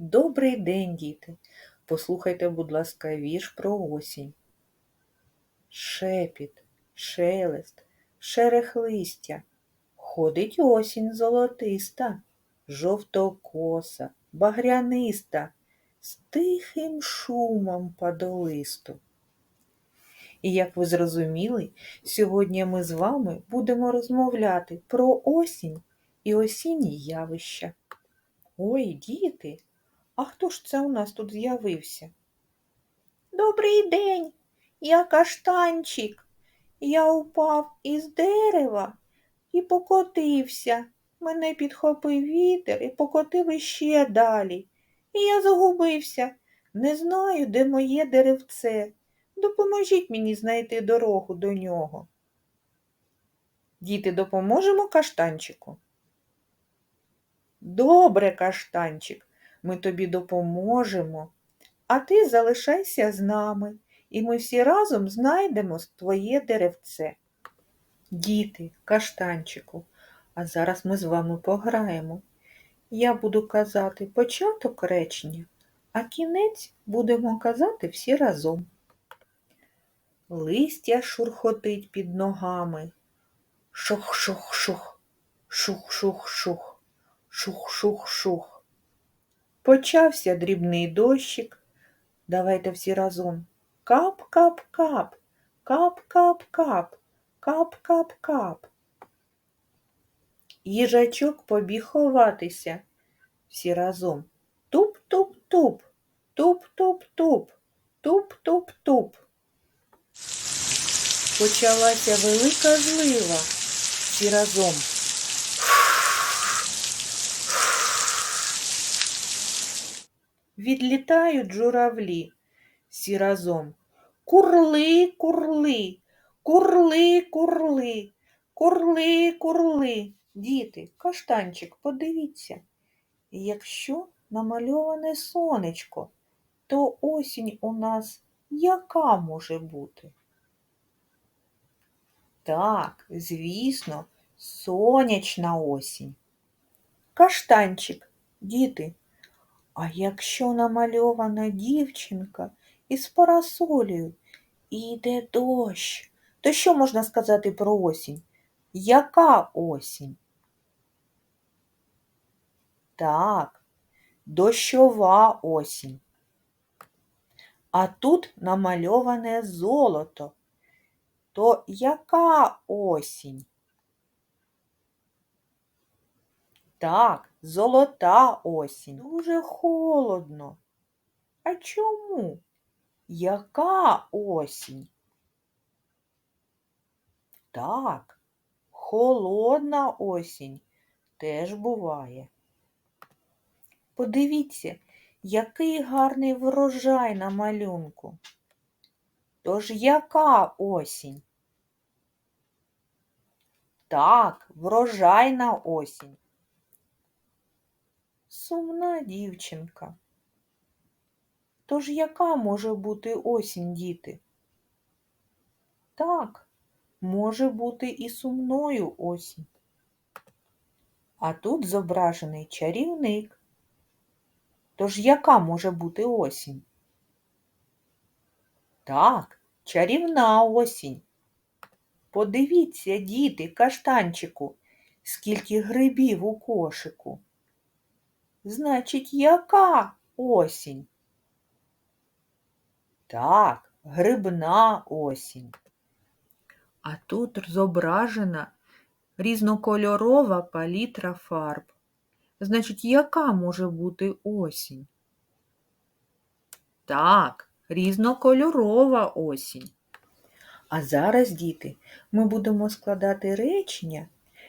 Добрий день, діти! Послухайте, будь ласка, вірш про осінь. Шепіт, шелест, шерех листя. Ходить осінь золотиста, жовтокоса, багряниста, з тихим шумом падолисту. І як ви зрозуміли, сьогодні ми з вами будемо розмовляти про осінь і осінні явища. Ой, діти, а хто ж це у нас тут з'явився? Добрий день, я каштанчик. Я упав із дерева і покотився. Мене підхопив вітер і покотив іще далі. І я загубився. Не знаю, де моє деревце. Допоможіть мені знайти дорогу до нього. Діти, допоможемо каштанчику? Добре, каштанчик, ми тобі допоможемо, а ти залишайся з нами, і ми всі разом знайдемо твоє деревце. Діти, каштанчику, а зараз ми з вами пограємо. Я буду казати початок речення, а кінець будемо казати всі разом. Листя шурхотить під ногами. Шух-шух-шух, шух-шух-шух, шух-шух-шух. Почався дрібний дощик. Давайте всі разом. Кап-кап-кап, кап-кап-кап, кап-кап-кап. Їжачок побіг ховатися. Всі разом. Туп-туп-туп, туп-туп-туп, туп-туп-туп. Почалася велика злива. Всі разом. Відлітають журавлі. Всі разом. Курли, курли, курли, курли, курли, курли. Діти, каштанчик, подивіться. Якщо намальоване сонечко, то осінь у нас яка може бути? Так, звісно, сонячна осінь. Каштанчик, діти, а якщо намальована дівчинка із парасолею і йде дощ, то що можна сказати про осінь? Яка осінь? Так, дощова осінь. А тут намальоване золото. То яка осінь? Так, золота осінь. Дуже холодно. А чому? Яка осінь? Так, холодна осінь теж буває. Подивіться, який гарний врожай на малюнку. Тож яка осінь? Так, врожайна осінь. Сумна дівчинка. Тож яка може бути осінь, діти? Так, може бути і сумною осінь. А тут зображений чарівник. Тож яка може бути осінь? Так, чарівна осінь. Подивіться, діти, каштанчику, скільки грибів у кошику. Значить, яка осінь? Так, грибна осінь. А тут зображена різнокольорова палітра фарб. Значить, яка може бути осінь? Так, різнокольорова осінь. А зараз, діти, ми будемо складати речення,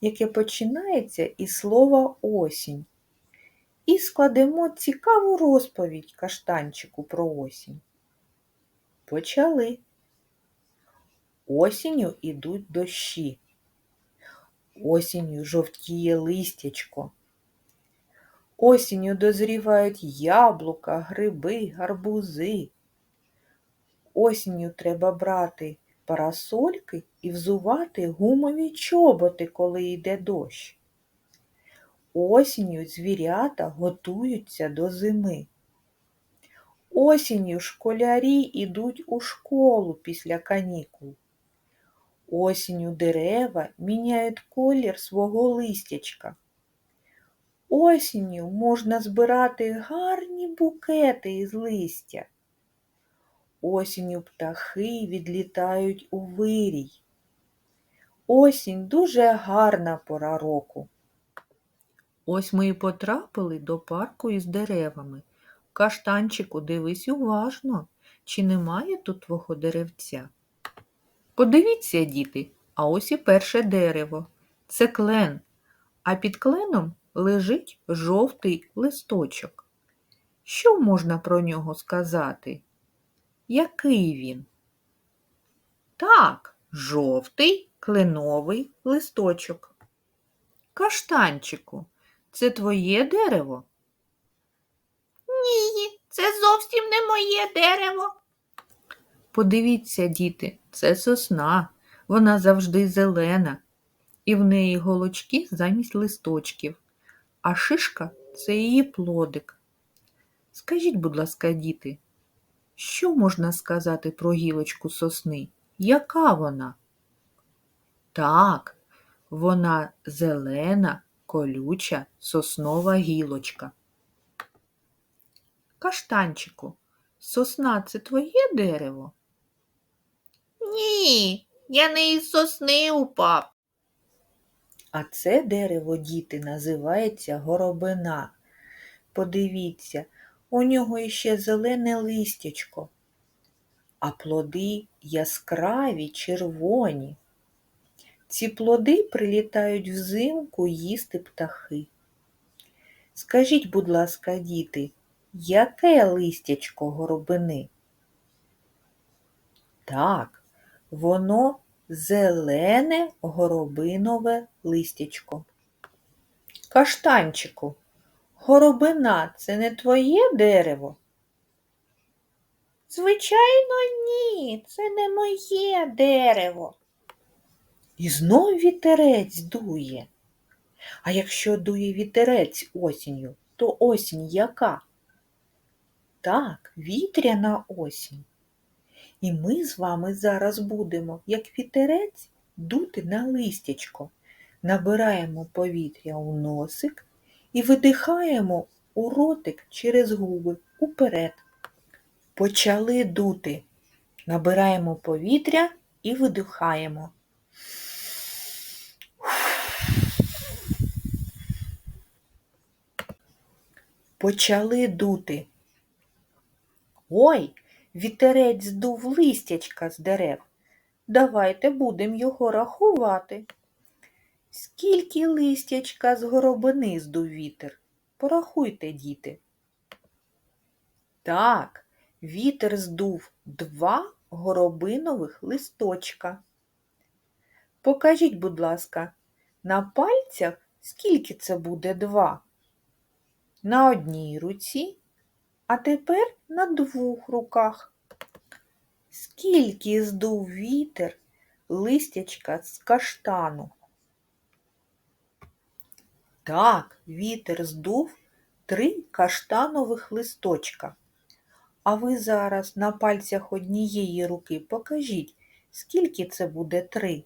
яке починається із слова осінь. І складемо цікаву розповідь каштанчику про осінь. Почали. Осінню ідуть дощі. Осінню жовтіє листячко. Осінню дозрівають яблука, гриби, гарбузи. Осінню треба брати парасольки і взувати гумові чоботи, коли йде дощ. Осінню звірята готуються до зими. Осінню школярі ідуть у школу після канікул. Осінню дерева міняють колір свого листячка. Осінню можна збирати гарні букети із листя. Осінню птахи відлітають у вирій. Осінь дуже гарна пора року. Ось ми і потрапили до парку із деревами. Каштанчику, дивись уважно, чи немає тут твого деревця. Подивіться, діти, а ось і перше дерево. Це клен, а під кленом лежить жовтий листочок. Що можна про нього сказати? Який він? Так, жовтий кленовий листочок. Каштанчику, це твоє дерево? Ні, це зовсім не моє дерево. Подивіться, діти, це сосна. Вона завжди зелена, і в неї голочки замість листочків, а шишка це її плодик. Скажіть, будь ласка, діти, що можна сказати про гілочку сосни? Яка вона? Так, вона зелена, колюча соснова гілочка. Каштанчику, сосна це твоє дерево? Ні, я не із сосни упав. А це дерево, діти, називається горобина. Подивіться, у нього іще зелене листячко, а плоди яскраві, червоні. Ці плоди прилітають взимку їсти птахи. Скажіть, будь ласка, діти, яке листячко горобини? Так, воно зелене горобинове листячко. Каштанчику, горобина це не твоє дерево? Звичайно, ні, це не моє дерево. І знов вітерець дує. А якщо дує вітерець осінню, то осінь яка? Так, вітряна осінь. І ми з вами зараз будемо, як вітерець, дути на листячко. Набираємо повітря у носик і видихаємо у ротик через губи уперед. Почали дути. Набираємо повітря і видихаємо. Почали дути. Ой, вітерець здув листячка з дерев. Давайте будемо його рахувати. Скільки листячка з горобини здув вітер? Порахуйте, діти. Так, вітер здув два горобинових листочка. Покажіть, будь ласка, на пальцях скільки це буде два? На одній руці, а тепер на двох руках. Скільки здув вітер листячка з каштану? Так, вітер здув три каштанових листочка. А ви зараз на пальцях однієї руки покажіть, скільки це буде три.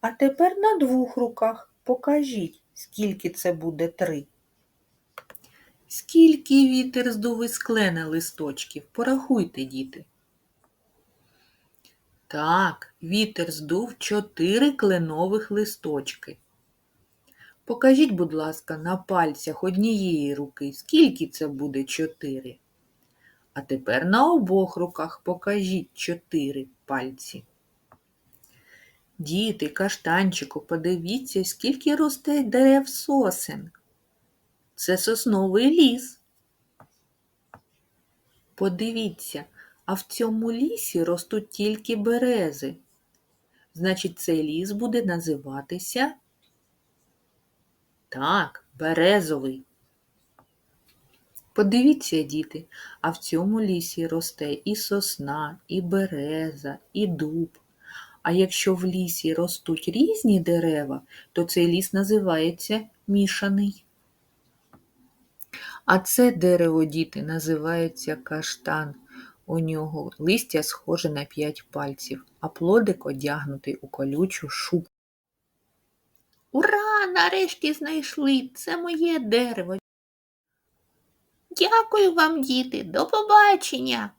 А тепер на двох руках покажіть, скільки це буде три. Скільки вітер здув із клена листочків? Порахуйте, діти. Так, вітер здув чотири кленових листочки. Покажіть, будь ласка, на пальцях однієї руки, скільки це буде чотири. А тепер на обох руках покажіть чотири пальці. Діти, каштанчику, подивіться, скільки росте дерев сосен. Це сосновий ліс. Подивіться, а в цьому лісі ростуть тільки берези. Значить, цей ліс буде називатися так, березовий. Подивіться, діти, а в цьому лісі росте і сосна, і береза, і дуб. А якщо в лісі ростуть різні дерева, то цей ліс називається мішаний. А це дерево, діти, називається каштан. У нього листя схоже на п'ять пальців, а плодик одягнутий у колючу шубку. Ура! Нарешті знайшли. Це моє дерево. Дякую вам, діти. До побачення.